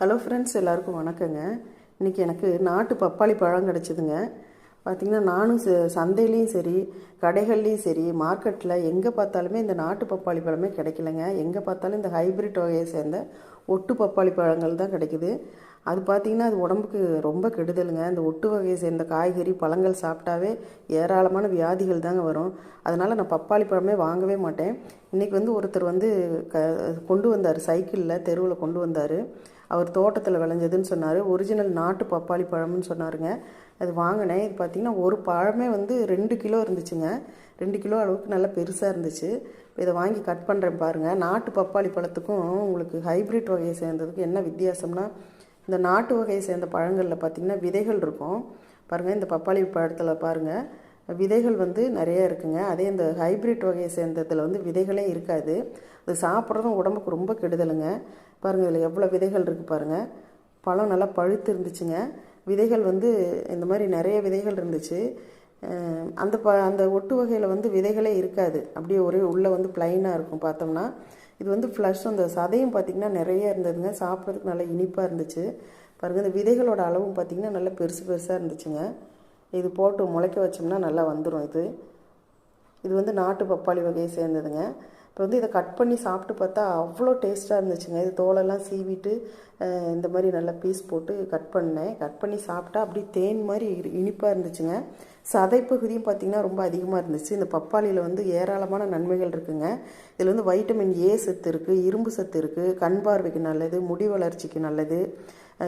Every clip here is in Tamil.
ஹலோ ஃப்ரெண்ட்ஸ் எல்லாருக்கும் வணக்கங்க. இன்றைக்கி எனக்கு நாட்டு பப்பாளி பழம் கிடச்சிதுங்க. பார்த்திங்கன்னா நானும் சந்தையிலையும் சரி கடைகள்லேயும் சரி மார்க்கெட்டில் எங்கே பார்த்தாலுமே இந்த நாட்டு பப்பாளி பழமே கிடைக்கலங்க. எங்கே பார்த்தாலும் இந்த ஹைப்ரிட் வகையை சேர்ந்த ஒட்டு பப்பாளி பழங்கள் தான் கிடைக்குது. அது பார்த்திங்கன்னா அது உடம்புக்கு ரொம்ப கெடுதலுங்க. இந்த ஒட்டு வகையை சேர்ந்த காய்கறி பழங்கள் சாப்பிட்டாவே ஏராளமான வியாதிகள் தாங்க வரும். அதனால் நான் பப்பாளி பழமே வாங்கவே மாட்டேன். இன்றைக்கி வந்து ஒருத்தர் வந்து க கொண்டு வந்தார் சைக்கிளில் தெருவில் கொண்டு வந்தார். அவர் தோட்டத்தில் விளைஞ்சதுன்னு சொன்னார். ஒரிஜினல் நாட்டு பப்பாளி பழம்னு சொன்னாருங்க. அது வாங்கினேன். இது பார்த்திங்கன்னா ஒரு பழமே வந்து ரெண்டு கிலோ இருந்துச்சுங்க. ரெண்டு கிலோ அளவுக்கு நல்லா பெருசாக இருந்துச்சு. இதை வாங்கி கட் பண்ணுறேன் பாருங்கள் நாட்டு பப்பாளி பழத்துக்கும் உங்களுக்கு ஹைப்ரிட் வகையை சேர்ந்ததுக்கும் என்ன வித்தியாசம்னா இந்த நாட்டு வகையை சேர்ந்த பழங்களில் பார்த்திங்கன்னா விதைகள் இருக்கும். பாருங்கள் இந்த பப்பாளி பழத்தில் பாருங்கள் விதைகள் வந்து நிறைய இருக்குங்க. அதே இந்த ஹைப்ரிட் வகையை சேர்ந்ததில் வந்து விதைகளே இருக்காது. அது சாப்பிட்றதும் உடம்புக்கு ரொம்ப கெடுதலுங்க. பாருங்கள் இதில் எவ்வளோ விதைகள் இருக்குது பாருங்கள் பழம் நல்லா பழுத்து இருந்துச்சுங்க. விதைகள் வந்து இந்த மாதிரி நிறைய விதைகள் இருந்துச்சு. அந்த ப அந்த ஒட்டு வகையில் வந்து விதைகளே இருக்காது. அப்படியே ஒரே உள்ளே வந்து ப்ளைனாக இருக்கும் பார்த்தோம்னா. இது வந்து ஃப்ளஷ் அந்த சதையும் பார்த்திங்கன்னா நிறைய இருந்ததுங்க. சாப்பிட்றதுக்கு நல்லா இனிப்பாக இருந்துச்சு. பாருங்கள் இந்த விதைகளோட அளவும் பார்த்திங்கன்னா நல்லா பெருசு பெருசாக இருந்துச்சுங்க. இது போட்டு முளைக்க வச்சோம்னா நல்லா வந்துடும் இது. இது வந்து நாட்டு பப்பாளி வகையை சேர்ந்ததுங்க. இப்போ வந்து இதை கட் பண்ணி சாப்பிட்டு பார்த்தா அவ்வளோ டேஸ்ட்டாக இருந்துச்சுங்க. இது தோலெல்லாம் சீவிட்டு இந்த மாதிரி நல்லா பீஸ் போட்டு கட் பண்ணேன். கட் பண்ணி சாப்பிட்டா அப்படியே தேன் மாதிரி இனிப்பாக இருந்துச்சுங்க. சதைப்பகுதியும் பார்த்திங்கன்னா ரொம்ப அதிகமாக இருந்துச்சு. இந்த பப்பாளியில் வந்து ஏராளமான நன்மைகள் இருக்குங்க. இதில் வந்து வைட்டமின் ஏ சத்து இருக்குது இரும்பு சத்து இருக்குது கண் பார்வைக்கு நல்லது முடி வளர்ச்சிக்கு நல்லது.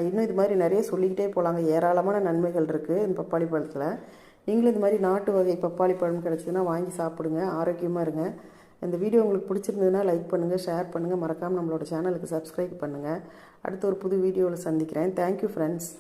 இன்னும் இது மாதிரி நிறைய சொல்லிக்கிட்டே போகலாங்க ஏராளமான நன்மைகள் இருக்குது இந்த பப்பாளி பழத்தில். நீங்களும் இந்த மாதிரி நாட்டு வகை பப்பாளி பழம் கிடச்சிதுன்னா வாங்கி சாப்பிடுங்க. ஆரோக்கியமாக இருங்க. இந்த வீடியோ உங்களுக்கு பிடிச்சிருந்ததுன்னா லைக் பண்ணுங்கள் ஷேர் பண்ணுங்கள் மறக்காமல் நம்மளோட சேனலுக்கு சப்ஸ்கிரைப் பண்ணுங்கள் அடுத்து ஒரு புது வீடியோவில் சந்திக்கிறேன். Thank you friends